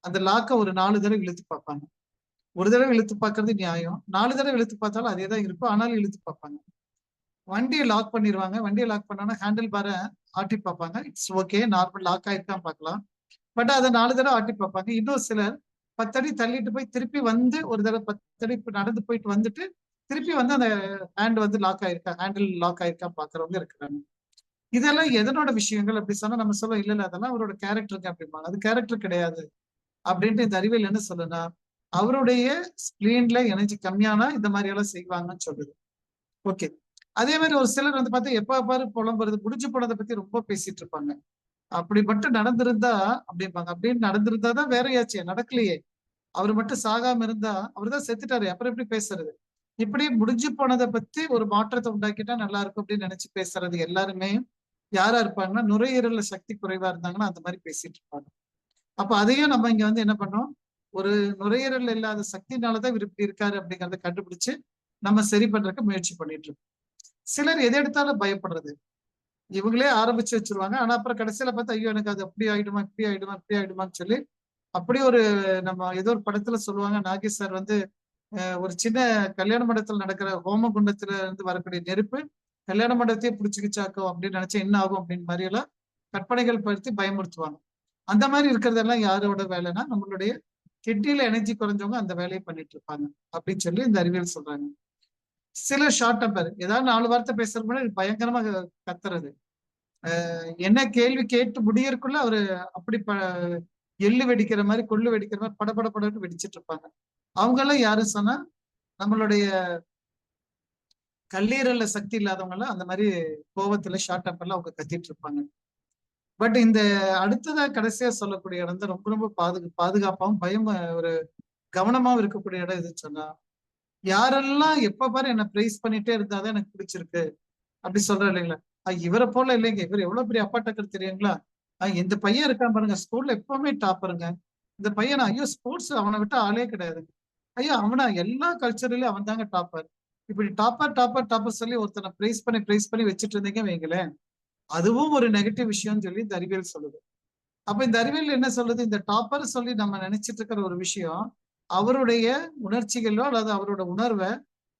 அந்த லாக்க ஒரு நாலு தடவை இழுத்து பார்ப்பாங்க. ஒரு தடவை இழுத்து பார்க்கறது நியாயம். நாலு தடவை இழுத்து பார்த்தாலும் அதே தான் இருக்கும் ஆனாலும் இழுத்து பார்ப்பாங்க. வண்டியை லாக் பண்ணிடுவாங்க வண்டியை லாக் பண்ணோன்னா ஹேண்டில் பாரை ஆட்டி பார்ப்பாங்க. இட்ஸ் ஓகே நார்மல் லாக் ஆயிருக்கான் பார்க்கலாம். பட் அதை நாலு தடவை ஆட்டி பார்ப்பாங்க. இன்னும் சிலர் பத்தடி தள்ளிட்டு போய் திருப்பி வந்து ஒரு தடவை பத்தடி நடந்து போயிட்டு வந்துட்டு திருப்பி வந்து அந்த ஹேண்ட் வந்து லாக் ஆயிருக்கா ஹேண்டில் லாக் ஆயிருக்கா பாக்குறவங்க இருக்கிறாங்க. இதெல்லாம் எதனோட விஷயங்கள் அப்படி சொன்னா நம்ம சொல்ல இல்ல இல்ல அதெல்லாம் அவரோட கேரக்டருக்கு அப்படிம்பாங்க. அது கேரக்டர் கிடையாது. அப்படின்ட்டு இந்த அறிவியல் என்ன சொல்லுனா அவருடைய ஸ்கிரீன்ல எனர்ஜி கம்மியானா இந்த மாதிரி எல்லாம் செய்வாங்கன்னு சொல்லுது ஓகே அதே மாதிரி ஒரு சிலர் வந்து பார்த்தா எப்ப பாரு புலம்புறது முடிஞ்சு போனதை பத்தி ரொம்ப பேசிட்டு இருப்பாங்க. அப்படி மட்டும் நடந்திருந்தா அப்படிம்பாங்க. அப்படின்னு நடந்திருந்தா தான் வேறையாச்சே நடக்கலையே. அவர் மட்டும் சாகாம இருந்தா அவர் தான் செத்துட்டாரு அப்புறம் எப்படி பேசுறது? இப்படி முடிஞ்சு போனதை பத்தி ஒரு மாற்றத்தை உண்டாக்கிட்டா நல்லா இருக்கும் அப்படின்னு நினைச்சு பேசுறது எல்லாருமே யாரா இருப்பாங்கன்னா நுரையீரல சக்தி குறைவா இருந்தாங்கன்னா அந்த மாதிரி பேசிட்டு இருப்பாங்க. அப்ப அதையும் நம்ம இங்க வந்து என்ன பண்ணோம்? ஒரு நுரையீரல் இல்லாத சக்தினாலதான் இவர் இப்படி இருக்காரு அப்படிங்கறத கண்டுபிடிச்சு நம்ம சரி பண்றதுக்கு முயற்சி பண்ணிட்டு இருக்கோம் சிலர் எதை எடுத்தாலும் பயப்படுறது. இவங்களே ஆரம்பிச்சு வச்சிருவாங்க. ஆனா அப்புறம் கடைசியில பார்த்தா ஐயோ எனக்கு அது அப்படி ஆயிடுமா இப்படி ஆயிடுமா இப்படி ஆயிடுமான்னு சொல்லி அப்படி ஒரு நம்ம ஏதோ ஒரு படத்துல சொல்லுவாங்க. நாகேஷ் சார் வந்து ஒரு சின்ன கல்யாண மண்டபத்துல நடக்கிற ஹோம குண்டத்துல இருந்து வரக்கூடிய நெருப்பு கல்யாண மண்டபத்தையே பிடிச்சிக்கிச்சாக்கும் அப்படின்னு நினைச்சா என்ன ஆகும் அப்படின்னு மாதிரி எல்லாம் கற்பனைகள் படுத்தி பயமுறுத்துவாங்க. அந்த மாதிரி இருக்கிறதெல்லாம் யாரோட வேலைன்னா நம்மளுடைய கிட்னில எனர்ஜி குறைஞ்சவங்க அந்த வேலையை பண்ணிட்டு இருப்பாங்க. அப்படின்னு சொல்லி இந்த அறிவியல் சொல்றாங்க. சில ஷார்ட் டெம்பர் ஏதாவது நாலு வார்த்தை பேசுறது முன்னாடி பயங்கரமா கத்துறது. என்ன கேள்வி கேட்டு முடியறதுக்குள்ள அவரு அப்படி ப எள்ளு வெடிக்கிற மாதிரி கொள்ளு வெடிக்கிற மாதிரி படபட படன்னு வெடிச்சிட்டு இருப்பாங்க. அவங்க எல்லாம் யாரு சொன்னா நம்மளுடைய கல்லீரல்ல சக்தி இல்லாதவங்க எல்லாம் அந்த மாதிரி கோவத்துல ஷார்ட் டெம்பர்ல அவங்க கத்திட்டு இருப்பாங்க. பட் இந்த அடுத்ததா கடைசியா சொல்லக்கூடிய இடம் தான் ரொம்ப ரொம்ப பாதுகா பாதுகாப்பாவும் பயம் ஒரு கவனமாவும் இருக்கக்கூடிய இடம் எதுன்னு சொன்னா யாரெல்லாம் எப்ப பாரு என்ன பிரைஸ் பண்ணிட்டே இருந்தாதான் எனக்கு பிடிச்சிருக்கு. அப்படி சொல்ற இல்லைங்களா? இவரை போல இல்லைங்க. இவர் எவ்வளவு பெரிய அப்பா டக்கர் தெரியுங்களா? இந்த பையன் இருக்கான் பாருங்க. ஸ்கூல்ல எப்பவுமே டாப்பருங்க இந்த பையன் ஐயோ ஸ்போர்ட்ஸ் அவனை விட்டு ஆளே கிடையாது. ஐயோ அவனா எல்லா கல்ச்சர்லயும் அவன் தாங்க டாப்பர் இப்படி டாப்பர் டாப்பர் டாப்பர் சொல்லி ஒருத்தனை பிரைஸ் பண்ணி பிரைஸ் பண்ணி வச்சுட்டு இருந்தீங்க வைங்களேன். அதுவும் ஒரு நெகட்டிவ் விஷயம்னு சொல்லி இந்த அறிவியல் சொல்லுது. அப்ப இந்த அறிவியல் என்ன சொல்லுது? இந்த டாப்பர் சொல்லி நம்ம நினைச்சிட்டு இருக்கிற ஒரு விஷயம் அவருடைய உணர்ச்சிகளோ அல்லது அவரோட உணர்வை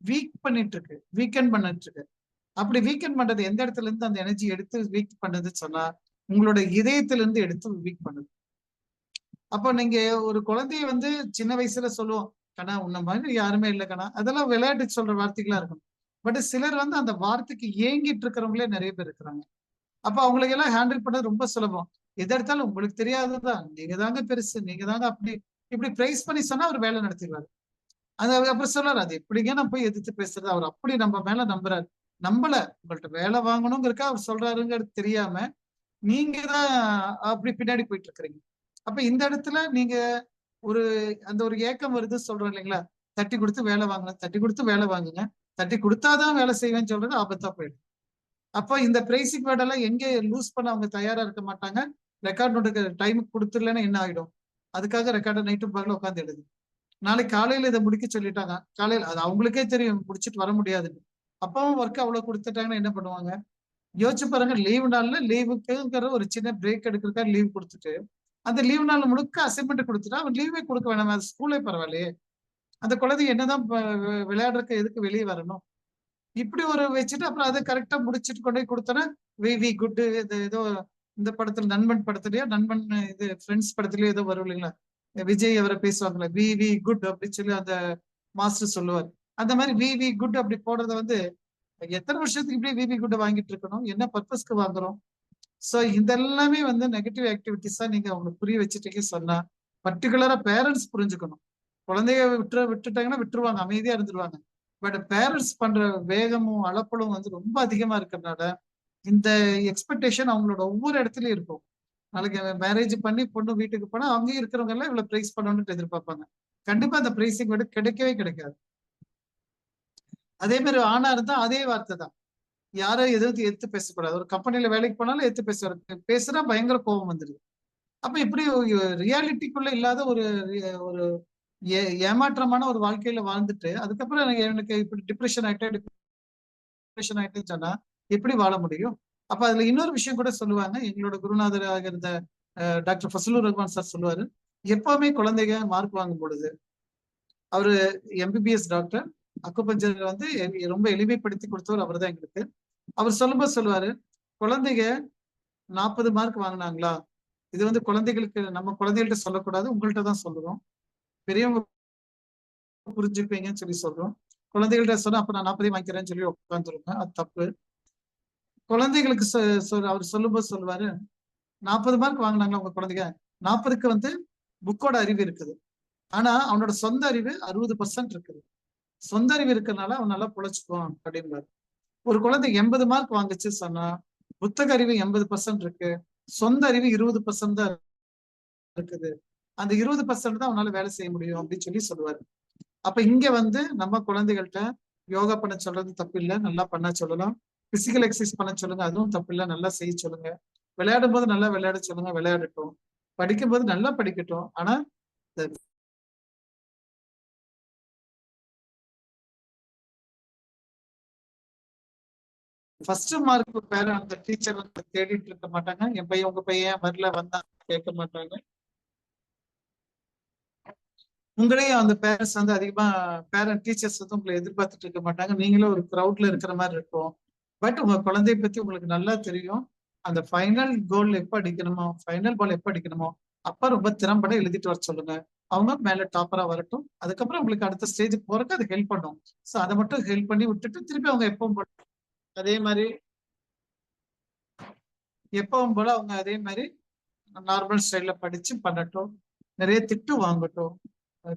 வீக் பண்ணிட்டு இருக்கு வீக்கெண்ட் பண்ணிட்டு இருக்கு. அப்படி வீக்கெண்ட் பண்றது எந்த இடத்துல இருந்து அந்த எனர்ஜி எடுத்து வீக் பண்ணுதுன்னு சொன்னா உங்களோட இதயத்துல இருந்து எடுத்து வீக் பண்ணுது. அப்போ நீங்க ஒரு குழந்தைய வந்து சின்ன வயசுல சொல்லுவோம் கண்ணா உன்ன மாதிரி யாருமே இல்லை கண்ணா. அதெல்லாம் விளையாட்டுக்கு சொல்ற வார்த்தைகளா இருக்கும். பட் சிலர் வந்து அந்த வார்த்தைக்கு ஏங்கிட்டு இருக்கிறவங்களே நிறைய பேர் இருக்கிறாங்க. அப்ப அவங்களுக்கு எல்லாம் ஹேண்டில் பண்ணது ரொம்ப சுலபம். எது எடுத்தாலும் உங்களுக்கு தெரியாதுதான் நீங்க தாங்க பெருசு நீங்க தாங்க அப்படி இப்படி பிரைஸ் பண்ணி சொன்னா அவர் வேலை நடத்திடுவாரு. அது அப்புறம் சொல்றாரு அது எப்படிங்க நான் போய் எதிர்த்து பேசுறது? அவர் அப்படி நம்ம மேல நம்புறாரு. நம்பல. உங்கள்ட்ட வேலை வாங்கணுங்கிறக்கா அவர் சொல்றாருங்கிறது தெரியாம நீங்க தான் அப்படி பின்னாடி போயிட்டு இருக்கிறீங்க அப்ப இந்த இடத்துல நீங்க ஒரு அந்த ஒரு ஏக்கம் வருது சொல்றோம் இல்லைங்களா? தட்டி கொடுத்து வேலை வாங்கணும் தட்டி கொடுத்து வேலை வாங்குங்க. தட்டி கொடுத்தாதான் வேலை செய்வேன்னு சொல்றது ஆபத்தா போயிடும் அப்போ இந்த பிரைசிங் வேர்டெல்லாம் எங்கே லூஸ் பண்ண அவங்க தயாரா இருக்க மாட்டாங்க? ரெக்கார்ட் நோட்டுக்கு டைமுக்கு கொடுத்துடலன்னா என்ன ஆயிடும்? அதுக்காக ரெக்கார்டை நைட்டும் பகல உட்காந்து எடுது நாளைக்கு காலையில இதை முடிக்க சொல்லிட்டாங்க. காலையில அது அவங்களுக்கே தெரியும். முடிச்சுட்டு வர முடியாதுன்னு. அப்பாவும் ஒர்க் அவ்வளவு கொடுத்துட்டாங்கன்னா என்ன பண்ணுவாங்க? யோசிச்சு பாருங்க லீவு நாள்ல லீவுக்குங்கிற ஒரு சின்ன பிரேக் எடுக்கிறதுக்காக லீவ் கொடுத்துட்டு அந்த லீவு நாள் முழுக்க அசைன்மெண்ட் கொடுத்துட்டா அவன் லீவே கொடுக்க வேணாம். அது ஸ்கூலே பரவாயில்லையே. அந்த குழந்தை என்னதான் விளையாடுறதுக்கு எதுக்கு வெளியே வரணும்? இப்படி ஒரு வச்சுட்டு அப்புறம் அதை கரெக்டா முடிச்சுட்டு கொண்டு போய் கொடுத்தோன்னா வி வி குட் இது ஏதோ இந்த படத்துல நண்பன் படத்துலயோ நண்பன் இது ஃப்ரெண்ட்ஸ் படத்துலயோ ஏதோ வரும் இல்லைங்களா? விஜய் அவரை பேசுவாங்களே வி வி குட் அப்படின்னு சொல்லி அந்த மாஸ்டர் சொல்லுவார். அந்த மாதிரி வி வி குட் அப்படி போடுறத வந்து எத்தனை வருஷத்துக்கு இப்படி வி வி குட் வாங்கிட்டு இருக்கணும்? என்ன பர்பஸ்க்கு வாங்குறோம்? சோ இதெல்லாமே வந்து நெகட்டிவ் ஆக்டிவிட்டிஸா நீங்க அவங்களுக்கு புரிய வச்சுட்டீங்க சொன்னா பர்டிகுலரா பேரண்ட்ஸ் புரிஞ்சுக்கணும். குழந்தைய விட்டு விட்டுட்டாங்கன்னா விட்டுருவாங்க அமைதியா இருந்துருவாங்க. பட் பேரண்ட்ஸ் பண்ற வேகமும் அளப்பலும் வந்து ரொம்ப அதிகமா இருக்கிறதுனால இந்த எக்ஸ்பெக்டேஷன் அவங்களோட ஒவ்வொரு இடத்துலயும் இருக்கும். நாளைக்கு மேரேஜ் பண்ணி பொண்ணு வீட்டுக்கு போனா அங்கேயும் இருக்கிறவங்க எல்லாம் இவ்வளவு பிரைஸ் பண்ணணும்னு எதிர்பார்ப்பாங்க. கண்டிப்பா அந்த பிரைஸிங் விட கிடைக்கவே கிடைக்காது. அதே மாதிரி ஆணா இருந்தா அதே வார்த்தை தான். யாரும் எதிர்த்து எடுத்து பேசக்கூடாது. ஒரு கம்பெனில வேலைக்கு போனாலும் எடுத்து பேசக்கூடாது பேசுறா பயங்கர கோபம் வந்துடுது அப்ப இப்படி ரியாலிட்டிக்குள்ள இல்லாத ஒரு ஒரு ஏ ஏமாற்றமான ஒரு வாழ்க்கையில வாழ்ந்துட்டு அதுக்கப்புறம் எனக்கு எனக்கு இப்படி டிப்ரெஷன் ஆயிட்டேன் டிப்ரெஷன் ஆயிட்டேன்னு சொன்னா எப்படி வாழ முடியும்? அப்ப அதுல இன்னொரு விஷயம் கூட சொல்லுவாங்க. எங்களோட குருநாதராக இருந்த டாக்டர் ஃபசலூர் ரஹ்மான் சார் சொல்லுவாரு எப்பவுமே குழந்தைங்க மார்க் வாங்கும் பொழுது அவரு எம்பிபிஎஸ் டாக்டர் அக்குபஞ்சர் வந்து ரொம்ப எளிமைப்படுத்தி கொடுத்தவர் அவர் தான் எங்களுக்கு. அவர் சொல்லும்போது சொல்லுவாரு குழந்தைங்க நாற்பது மார்க் வாங்கினாங்களா? இது வந்து குழந்தைகளுக்கு நம்ம குழந்தைகள்கிட்ட சொல்லக்கூடாது உங்கள்கிட்ட தான் சொல்லுவோம் பெரியவங்க புரிஞ்சுப்பீங்கன்னு சொல்லி சொல்றோம். குழந்தைகள்ட்ட சொன்னா அப்ப நான் நாற்பதே வாங்கிக்கிறேன்னு சொல்லி உட்காந்துருப்பேன் அது தப்பு. குழந்தைகளுக்கு அவர் சொல்லும்போது சொல்லுவாரு நாற்பது மார்க் வாங்கினாங்களா உங்க குழந்தைங்க? நாற்பதுக்கு வந்து புக்கோட அறிவு இருக்குது. ஆனா அவனோட சொந்த அறிவு அறுபது பர்சன்ட் இருக்குது. சொந்த அறிவு இருக்கிறதுனால அவன் நல்லா புழைச்சுக்குவான் அப்படின்பாரு. ஒரு குழந்தை எண்பது மார்க் வாங்குச்சு சொன்னா புத்தக அறிவு எண்பது பர்சன்ட் இருக்கு. சொந்த அறிவு இருபது பர்சன்ட் தான் இருக்குது. அந்த இருபது பர்சன்ட் தான் அவனால வேலை செய்ய முடியும் அப்படின்னு சொல்லி சொல்லுவாரு. அப்ப இங்க வந்து நம்ம குழந்தைகள்கிட்ட யோகா பண்ண சொல்றது தப்பு இல்லை நல்லா பண்ண சொல்லலாம். பிசிக்கல் எக்ஸசைஸ் பண்ண சொல்லுங்க அதுவும் தப்பு இல்லை நல்லா செய்ய சொல்லுங்க. விளையாடும் போது நல்லா விளையாட சொல்லுங்க விளையாடட்டும். படிக்கும் போது நல்லா படிக்கட்டும் ஆனா ஃபர்ஸ்ட் மார்க் பேர அந்த டீச்சர் வந்து தேடிட்டு இருக்க மாட்டாங்க. என் பையன் உங்க பையன் வரல வந்தா கேட்க மாட்டாங்க. உங்களையும் அந்த பேரண்ட்ஸ் வந்து அதிகமா பேரண்ட் டீச்சர்ஸ் வந்து உங்களை எதிர்பார்த்துட்டு இருக்க மாட்டாங்க. நீங்களும் ஒரு க்ரௌட்ல இருக்கிற மாதிரி இருக்கும். பட் உங்க குழந்தைய பத்தி உங்களுக்கு நல்லா தெரியும். அந்த ஃபைனல் கோல் எப்ப அடிக்கணுமோ ஃபைனல் பால் எப்ப அடிக்கணுமோ அப்ப ரொம்ப திறம்பட எழுதிட்டு வர சொல்லுங்க. அவங்க மேல டாப்பரா வரட்டும். அதுக்கப்புறம் உங்களுக்கு அடுத்த ஸ்டேஜுக்கு போறதுக்கு அது ஹெல்ப் பண்ணும். ஸோ அதை மட்டும் ஹெல்ப் பண்ணி விட்டுட்டு திருப்பி அவங்க எப்பவும் அதே மாதிரி எப்பவும் போல அவங்க அதே மாதிரி நார்மல் ஸ்டைல்ல படிச்சு பண்ணட்டும். நிறைய திட்டு வாங்கட்டும்.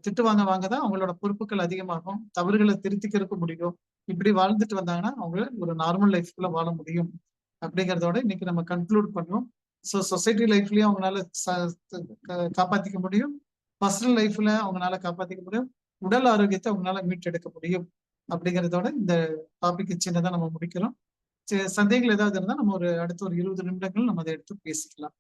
திட்டு வாங்க வாங்க தான் அவங்களோட பொறுப்புகள் அதிகமாகும். தவறுகளை திருத்திக்கிறதுக்கு முடியும். இப்படி வாழ்ந்துட்டு வந்தாங்கன்னா அவங்க ஒரு நார்மல் லைஃப்குள்ள வாழ முடியும். அப்படிங்கிறதோட இன்னைக்கு நம்ம கன்க்ளூட் பண்ணுவோம். ஸோ சொசைட்டி லைஃப்லயும் அவங்களால காப்பாத்திக்க முடியும். பர்சனல் லைஃப்ல அவங்களால காப்பாத்திக்க முடியும். உடல் ஆரோக்கியத்தை அவங்களால மீட்டெடுக்க முடியும். அப்படிங்கிறதோட இந்த டாபிக் சின்னதா நம்ம முடிக்கிறோம். சந்தேகங்கள் ஏதாவது இருந்தால் நம்ம ஒரு அடுத்த ஒரு இருபது நிமிடங்கள் நம்ம அதை எடுத்து பேசிக்கலாம்.